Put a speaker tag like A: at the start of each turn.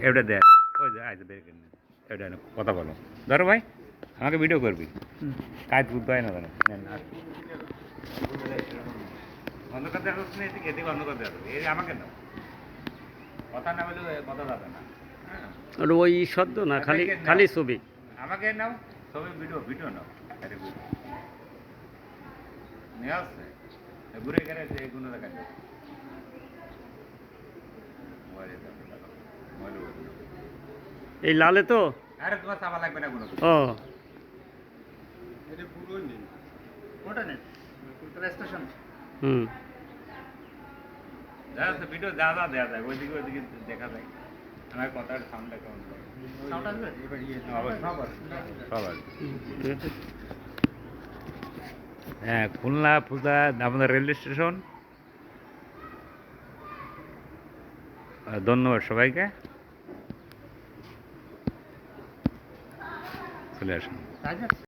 A: এটা দেখ ওই যে আজ বের করে এটা কথা বলো ধরো ভাই আমাকে ভিডিও করবি কাজ বুঝতে হয় না এদিকে এদিকে এই আমাকে কথা বলে কথা যাবে
B: ওই শব্দ না খালি খালি ছবি
A: আমাকে নাও ছবি ভিডিও ভিডিও নাও আরে নিয়ে আসছে ঘুরে গেলে এগুলো দেখা যাবে
B: এই লালে তো?
A: আরে তোমার চাপা লাগবে না কোনো কিছু।
B: ও
C: ওটা নেই। কলকাতা স্টেশন?
B: হুম।
A: যা আছে ভিডিও যা যা দেওয়া যায় ওইদিকে ওইদিকে দেখা যায়। আমার কথার সাউন্ডটা কেমন
C: সাউন্ড আসবে?
A: অবশ্যই, সব আসবে, হ্যাঁ খুলনা পূজা আমাদের রেল স্টেশন। ধন্যবাদ সবাইকে। Flash.
C: Danke.